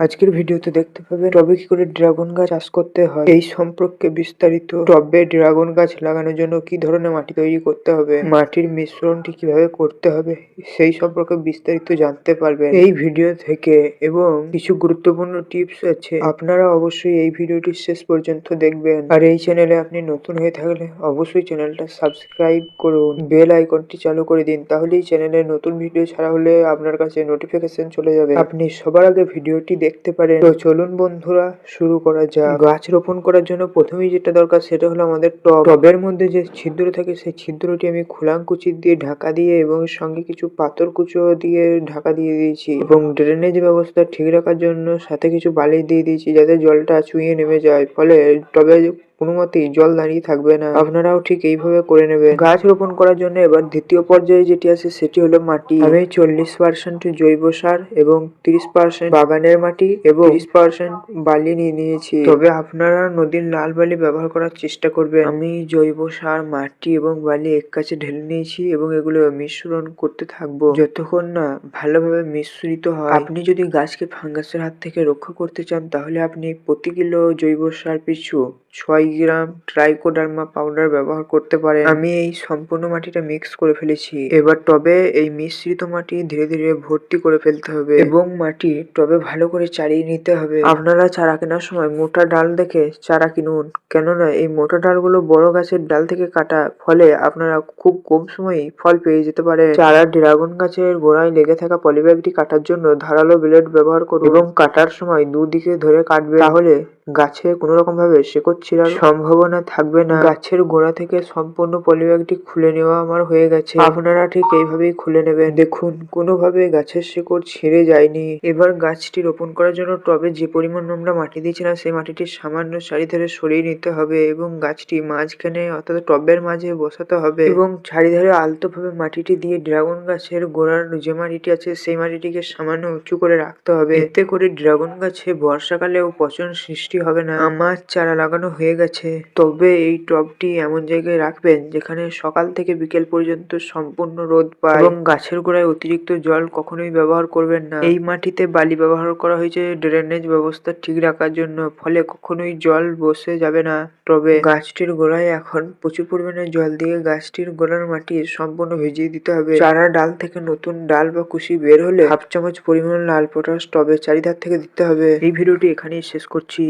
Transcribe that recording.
আজকের ভিডিওতে দেখতে পাবেন টবে কি করে ড্রাগন গাছ চাষ করতে হয়, এই সম্পর্কে বিস্তারিত। টবে ড্রাগন গাছ লাগানোর জন্য কি ধরনের মাটি তৈরি করতে হবে, মাটির মিশ্রণটি কীভাবে করতে হবে, সেই সম্পর্কে বিস্তারিত জানতে পারবেন এই ভিডিও থেকে। এবং কিছু গুরুত্বপূর্ণ টিপস আছে, আপনারা অবশ্যই এই ভিডিওটি শেষ পর্যন্ত দেখবেন। আর এই চ্যানেলে আপনি নতুন হয়ে থাকলে অবশ্যই চ্যানেলটা সাবস্ক্রাইব করুন, বেল আইকনটি চালু করে দিন, তাহলেই চ্যানেলে নতুন ভিডিও ছাড়া হলে আপনার কাছে নোটিফিকেশন চলে যাবে। আপনি সবার আগে ভিডিওটি দেখতে পারেন। তো চলুন বন্ধুরা, শুরু করা যাক। গাছ রোপণ করার জন্য প্রথমেই যেটা দরকার সেটা হলো আমাদের টব। টবের মধ্যে যে ছিদ্র থাকে, সেই ছিদ্রটি আমি খোলাঙ্কুচি দিয়ে ঢাকা দিয়ে এবং সঙ্গে কিছু পাথর কুচো দিয়ে ঢাকা দিয়ে দিয়েছি এবং ড্রেনেজ ব্যবস্থা ঠিক রাখার জন্য সাথে কিছু বালি দিয়ে দিয়েছি যাতে জলটা চুইয়ে নেমে যায়। ফলে টবে কোনো মতেই জল দাঁড়িয়ে থাকবে না। আপনারাও ঠিক এইভাবে করে নেবেন। গাছ রোপণ করার জন্য এবার দ্বিতীয় পর্যায়ে যেটি আছে সেটি হলো মাটি। আমি চল্লিশ পার্সেন্ট জৈব সার এবং তিরিশ পার্সেন্ট বাগানের মাটি এবং তিরিশ পার্সেন্ট বালি নিয়ে নিয়েছি। তবে আপনারা নদীর লাল বালি ব্যবহার করার চেষ্টা করবেন। আমি জৈব সার, মাটি এবং বালি এক কাছে ঢেলে নিয়েছি এবং এগুলো মিশ্রণ করতে থাকব। যতক্ষণ না ভালোভাবে মিশ্রিত হয়। আপনি যদি গাছকে ফাঙ্গাসের হাত থেকে রক্ষা করতে চান, তাহলে আপনি প্রতি কিলো জৈব সার পিছু ছয় গ্রাম ট্রাইকোডার্মা পাউডার ব্যবহার করতে পারেন। আমি এই সম্পূর্ণ মাটিটা মিক্স করে ফেলেছি। এবার টবে এই মিশ্রিত মাটি ধীরে ধীরে ভর্তি করে ফেলতে হবে এবং মাটি টবে ভালো করে চারিয়ে নিতে হবে। আপনারা চারা কেনার সময় মোটা ডাল দেখে চারা কিনুন। কেননা এই মোটা ডালগুলো বড় গাছের ডাল থেকে কাটা, ফলে আপনারা খুব কম সময়ই ফল পেয়ে যেতে পারে চারা ড্রাগন গাছের গোড়ায় লেগে থাকা পলিব্যাগটি কাটার জন্য ধারালো ব্লেড ব্যবহার করুন এবং কাটার সময় দুদিকে ধরে কাটবে তাহলে গাছে কোনো রকম ভাবে শেকড় ছিঁড়ার সম্ভাবনা থাকবে না। গাছের গোড়া থেকে সম্পূর্ণ পলিব্যাগটি খুলে নেওয়া আমার হয়ে গেছে। আপনারা ঠিক এইভাবেই খুলে নেবেন। দেখুন, কোনোভাবে গাছের শেকড় ছিঁড়ে যায়নি। এবার গাছটি রোপণ করার জন্য টবে যে পরিমাণ আমরা মাটি দিয়েছিলাম সেই মাটিটি সামান্য চারিধারে সরিয়ে নিতে হবে এবং গাছটি মাঝখানে, অর্থাৎ টবের মাঝে বসাতে হবে এবং চারিধারে আলতোভাবে মাটিটি দিয়ে ড্রাগন গাছের গোড়ার যে মাটিটি আছে, সেই মাটিটিকে সামান্য উঁচু করে রাখতে হবে। এতে করে ড্রাগন গাছে বর্ষাকালেও পচন সৃষ্টি হবে না। আমার চারা লাগানো হয়ে গেছে। তবে এই টবটি এমন জায়গায় রাখবেন যেখানে সকাল থেকে বিকেল পর্যন্ত সম্পূর্ণ রোদ পায় এবং গাছের গোড়ায় অতিরিক্ত জল কখনোই ব্যবহার করবেন না। এই মাটিতে বালি ব্যবহার করা হয়েছে ড্রেনেজ ব্যবস্থা ঠিক রাখার জন্য, ফলে কখনোই জল বসে যাবে না। টবে গাছটির গোড়ায় এখন প্রচুর পরিমাণে জল দিয়ে গাছটির গোড়ার মাটি সম্পূর্ণ ভিজিয়ে দিতে হবে। চারা ডাল থেকে নতুন ডাল বা কুশি বের হলে হাফ চামচ পরিমাণ লাল পটাশ টবে চারিধার থেকে দিতে হবে। এই ভিডিওটি এখানেই শেষ করছি।